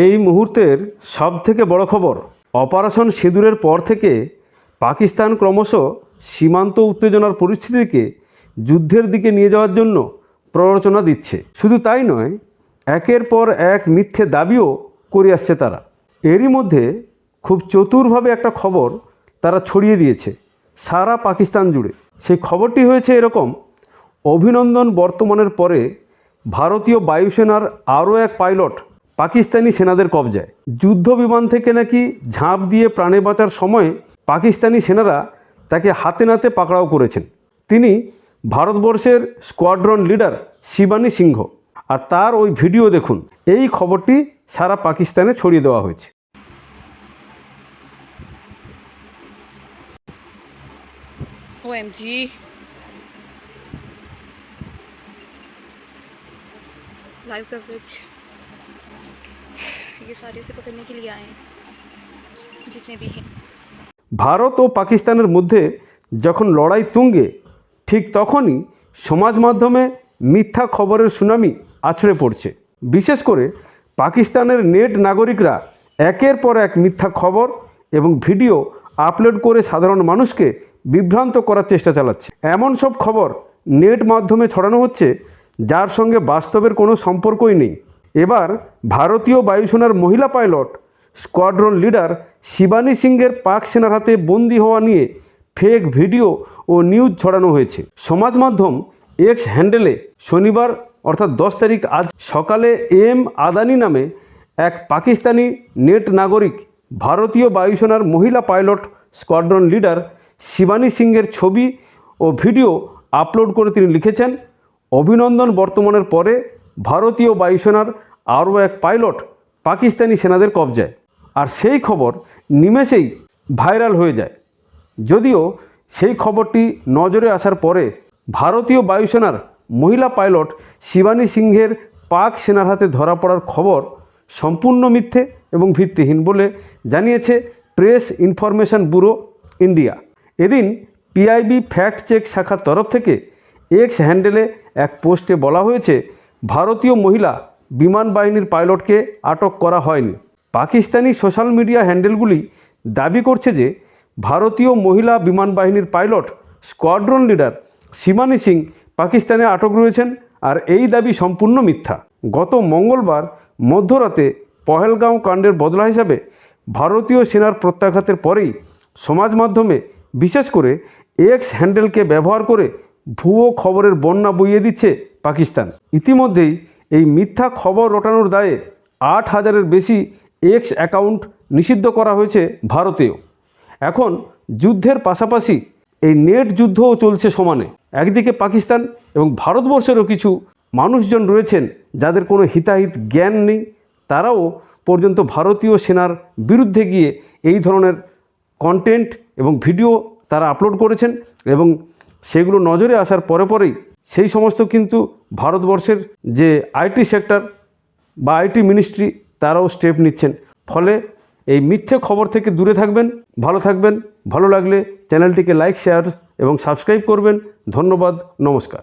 এই মুহূর্তের সব থেকে বড় খবর, অপারেশন সিঁদুরের পর থেকে পাকিস্তান ক্রমশ সীমান্ত উত্তেজনার পরিস্থিতিকে যুদ্ধের দিকে নিয়ে যাওয়ার জন্য প্ররোচনা দিচ্ছে। শুধু তাই নয়, একের পর এক মিথ্যে দাবিও করে আসছে তারা। এরই মধ্যে খুব চতুরভাবে একটা খবর তারা ছড়িয়ে দিয়েছে, সারা পাকিস্তান জুড়ে। সেই খবরটি হয়েছে এরকম, অভিনন্দন বর্তমানের পরে ভারতীয় বায়ুসেনার আরও এক পাইলট পাকিস্তানি সেনাদের কবজায়। যুদ্ধ বিমান থেকে নাকি ঝাঁপ দিয়ে প্রাণে বাঁচার সময় পাকিস্তানি সেনারা তাকে হাতে নাতে পাকড়াও করেছেন। তিনি ভারতবর্ষের স্কোয়াড্রন লিডার শিবানী সিংহ। আর তার ওই ভিডিও দেখুন, এই খবরটি সারা পাকিস্তানে ছড়িয়ে দেওয়া হয়েছে। Live coverage. ये सारे से पकड़ने के लिए आए हैं जितने भी हैं ভারত ও পাকিস্তানের মধ্যে যখন লড়াই তুঙ্গে ঠিক তখনই সমাজ মাধ্যমে মিথ্যা খবরের সুনামি আছড়ে পড়ছে বিশেষ করে পাকিস্তানের নেট নাগরিকরা একের পর এক মিথ্যা খবর এবং ভিডিও আপলোড করে সাধারণ মানুষকে বিভ্রান্ত করার চেষ্টা চালাচ্ছে এমন সব খবর নেট মাধ্যমে ছড়ানো হচ্ছে যার সঙ্গে বাস্তবের কোনো সম্পর্কই নেই এবার ভারতীয় বায়ুসেনার মহিলা পাইলট, স্কোয়াড্রন লিডার শিবানী সিংয়ের পাক সেনার হাতে বন্দী হওয়া নিয়ে ফেক ভিডিও ও নিউজ ছড়ানো হয়েছে। সমাজ মাধ্যম এক্স হ্যান্ডেলে শনিবার, অর্থাৎ দশ তারিখ আজ সকালে এম আদানি নামে এক পাকিস্তানি নেট নাগরিক, ভারতীয় বায়ুসেনার মহিলা পাইলট, স্কোয়াড্রন লিডার শিবানী সিংয়ের ছবি ও ভিডিও আপলোড করে তিনি লিখেছেন, অভিনন্দন বর্তমানের পরে ভারতীয় বায়ুসেনার আরও এক পাইলট পাকিস্তানি সেনাদের কবজায়। আর সেই খবর নিমেষেই ভাইরাল হয়ে যায়। যদিও সেই খবরটি নজরে আসার পরে ভারতীয় বায়ুসেনার মহিলা পাইলট শিবানী সিংহের পাক সেনার হাতে ধরা পড়ার খবর সম্পূর্ণ মিথ্যে এবং ভিত্তিহীন বলে জানিয়েছে প্রেস ইনফরমেশন ব্যুরো ইন্ডিয়া। এদিন পিআইবি ফ্যাক্ট চেক শাখার তরফ থেকে এক্স হ্যান্ডেলে এক পোস্টে বলা হয়েছে ভারতীয় মহিলা বিমান বাহিনীর পাইলটকে আটক করা হয়নি। পাকিস্তানি সোশ্যাল মিডিয়া হ্যান্ডেলগুলি দাবি করছে যে ভারতীয় মহিলা বিমান বাহিনীর pilot squadron leader Shivani Singh পাকিস্তানে আটক রয়েছেন আর এই দাবি সম্পূর্ণ মিথ্যা। গত মঙ্গলবার মধ্যরাতে পহেলগাঁও কাণ্ডের বদলা হিসাবে ভারতীয় সেনার প্রত্যাঘাতের পরেই সমাজ মাধ্যমে বিশেষ করে এক্স হ্যান্ডেলকে ব্যবহার করে ভুয়ো খবরের বন্যা বইয়ে দিচ্ছে পাকিস্তান। ইতিমধ্যেই এই মিথ্যা খবর রটানোর দায়ে আট হাজারের বেশি এক্স অ্যাকাউন্ট নিষিদ্ধ করা হয়েছে ভারতেও। এখন যুদ্ধের পাশাপাশি এই নেট যুদ্ধও চলছে সমানে। একদিকে পাকিস্তান এবং ভারতবর্ষেরও কিছু মানুষজন রয়েছেন যাদের কোনো হিতাহিত জ্ঞান নেই। তারাও পর্যন্ত ভারতীয় সেনার বিরুদ্ধে গিয়ে এই ধরনের কন্টেন্ট এবং ভিডিও তারা আপলোড করেছেন এবং সেগুলো নজরে আসার পরে পরেই সেই সমস্ত কিন্তু ভারতবর্ষের যে আইটি সেক্টর বা আইটি মিনিস্ট্রি, তারাও স্টেপ নিচ্ছেন। ফলে এই মিথ্যে খবর থেকে দূরে থাকবেন, ভালো থাকবেন। ভালো লাগলে চ্যানেলটিকে লাইক, শেয়ার এবং সাবস্ক্রাইব করবেন। ধন্যবাদ, নমস্কার।